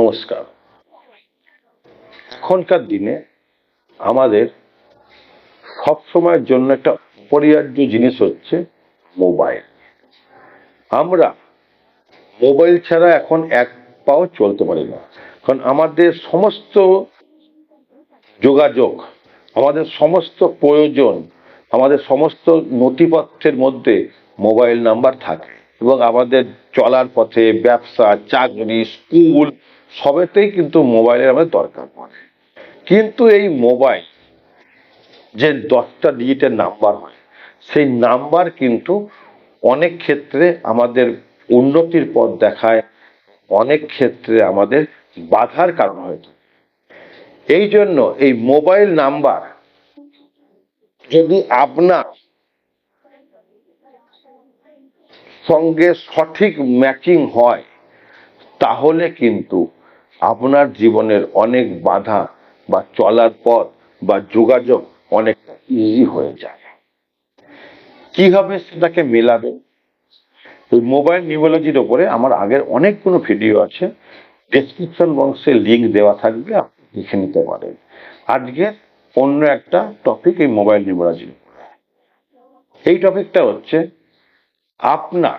নমস্কার। এখনকার দিনে আমাদের সব সময়ের জন্য একটা অপরিহার্য জিনিস হচ্ছে মোবাইল। আমরা মোবাইল ছাড়া এখন এক পাও চলতে পারি না। কারণ আমাদের সমস্ত যোগাযোগ, আমাদের সমস্ত প্রয়োজন, আমাদের সমস্ত নথিপত্রের মধ্যে মোবাইল নাম্বার থাকে এবং আমাদের চলার পথে ব্যবসা, চাকরি, স্কুল সবেতেই কিন্তু মোবাইলের আমাদের দরকার পড়ে কিন্তু এই মোবাইল যে দশটা ডিজিটের নাম্বার হয়, সেই নাম্বার কিন্তু অনেক ক্ষেত্রে আমাদের উন্নতির পথ দেখায়, অনেক ক্ষেত্রে আমাদের বাধার কারণ হয়ে থাকে। এই জন্য এই মোবাইল নাম্বার যদি আপনার সঙ্গে সঠিক ম্যাচিং হয়, তাহলে কিন্তু আপনার জীবনের অনেক বাধা বা চলার পথ বা যোগাযোগ অনেকটা ইজি হয়ে যায়। কীভাবে সেটাকে মেলাবেন এই মোবাইল নিউমোলজির ওপরে আমার আগের অনেকগুলো ভিডিও আছে। ডেসক্রিপশন বক্সে লিঙ্ক দেওয়া থাকবে, আপনি দেখে নিতে পারেন। আজকে অন্য একটা টপিক এই মোবাইল নিউমোলজির উপরে। এই টপিকটা হচ্ছে আপনার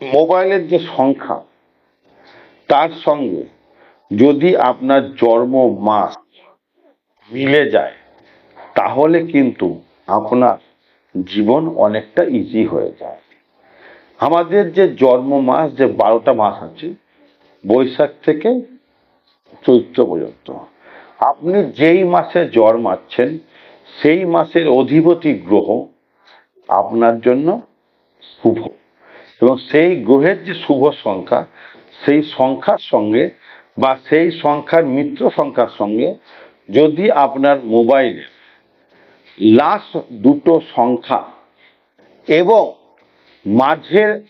মোবাইলের যে সংখ্যা তার সঙ্গে যদি আপনার জন্ম মাস মিলে যায়, তাহলে কিন্তু আপনার জীবন অনেকটা ইজি হয়ে যায়। আমাদের যে জন্ম মাস, যে বারোটা মাস আছে, বৈশাখ থেকে চৈত্র পর্যন্ত। আপনি যেই মাসে জন্মাচ্ছেন, সেই মাসের অধিপতি গ্রহ আপনার জন্য শুভ। এবং সেই গ্রহের যে শুভ সংখ্যা সেই সংখ্যার সঙ্গে বা সেই সংখ্যার মিত্র সংখ্যার সঙ্গে যদি আপনার মোবাইলে লাস্ট দুটো সংখ্যা এবং মাঝের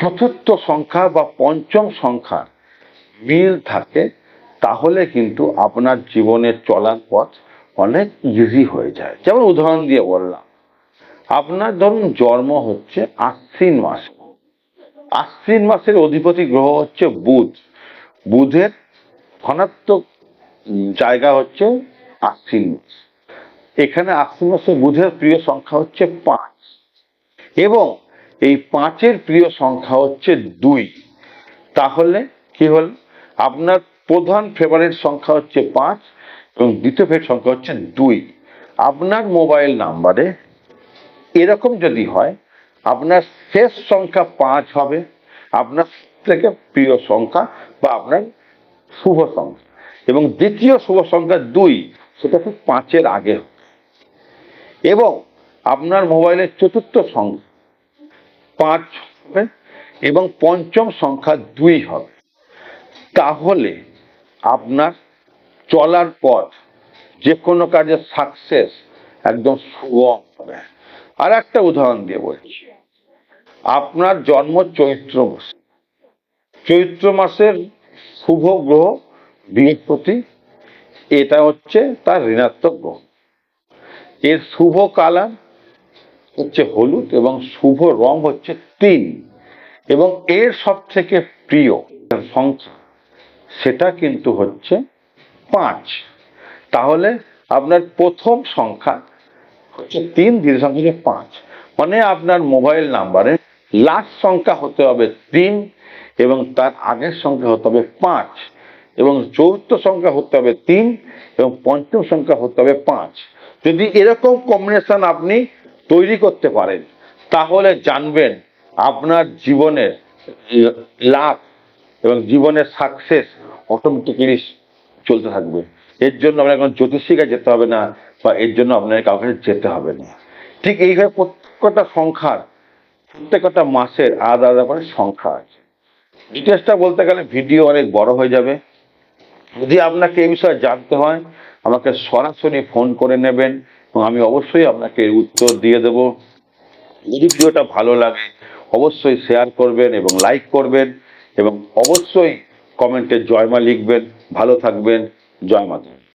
চতুর্থ সংখ্যা বা পঞ্চম সংখ্যা মিল থাকে, তাহলে কিন্তু আপনার জীবনের চলার পথ অনেক ইজি হয়ে যায়। যেমন উদাহরণ দিয়ে বললাম, আপনার ধরুন জন্ম হচ্ছে আশ্বিন মাসে। আশ্বিন মাসের অধিপতি গ্রহ হচ্ছে বুধ। বুধের ধনাত্মক জায়গা হচ্ছে আশ্বিন মাস। এখানে আশ্বিন মাসে বুধের প্রিয় সংখ্যা হচ্ছে পাঁচ। এবং এই পাঁচের প্রিয় সংখ্যা হচ্ছে দুই। তাহলে কি হল? আপনার প্রধান ফেভারিট সংখ্যা হচ্ছে পাঁচ এবং দ্বিতীয় ফেভারিট সংখ্যা হচ্ছে দুই। আপনার মোবাইল নাম্বারে এরকম যদি হয় আপনার শেষ সংখ্যা পাঁচ হবে, আপনার থেকে প্রিয় সংখ্যা বা আপনার শুভ সংখ্যা। এবং দ্বিতীয় শুভ সংখ্যা দুই, সেটা ঠিক পাঁচের আগে এবং আপনার মোবাইলের চতুর্থ সংখ্যা পাঁচ হবে এবং পঞ্চম সংখ্যা দুই হবে। তাহলে আপনার চলার পথ, যে কোনো কাজে সাকসেস একদম সুগম হবে। আর একটা উদাহরণ দিয়ে বলছি। আপনার জন্ম চৈত্র মাসে। চৈত্র মাসের শুভ গ্রহ বৃহস্পতি, এটা হচ্ছে তার ঋণাত্মক গ্রহ। এর শুভ কালার হচ্ছে হলুদ এবং শুভ রং হচ্ছে তিন এবং এর সব থেকে প্রিয় সংখ্যা, সেটা কিন্তু হচ্ছে পাঁচ। তাহলে আপনার প্রথম সংখ্যা হচ্ছে তিন দ্বিতীয় সংখ্যা হচ্ছে পাঁচ। মানে আপনার মোবাইল নাম্বারে লাস্ট সংখ্যা হতে হবে তিন এবং তার আগের সংখ্যা হতে হবে পাঁচ এবং চতুর্থ সংখ্যা হতে হবে তিন এবং পঞ্চম সংখ্যা হতে হবে পাঁচ। যদি এরকম কম্বিনেশন আপনি তৈরি করতে পারেন, তাহলে জানবেন আপনার জীবনের লাভ এবং জীবনের সাকসেস অটোমেটিক্যালি চলতে থাকবে। এর জন্য আপনার কোনো জ্যোতিষীকে যেতে হবে না, বা এর জন্য আপনার কাউকে যেতে হবে না। ঠিক এইভাবে প্রত্যেকটা সংখ্যার, প্রত্যেকটা মাসের আলাদা আলাদা করে সংখ্যা আছে। ডিটেলসটা বলতে গেলে ভিডিও অনেক বড় হয়ে যাবে। যদি আপনাকে এই বিষয়ে জানতে হয়, আমাকে সরাসরি ফোন করে নেবেন এবং আমি অবশ্যই আপনাকে উত্তর দিয়ে দেব। যদি ভিডিওটা ভালো লাগে, অবশ্যই শেয়ার করবেন এবং লাইক করবেন এবং অবশ্যই কমেন্টে জয়মা লিখবেন ভালো থাকবেন জয় মাতা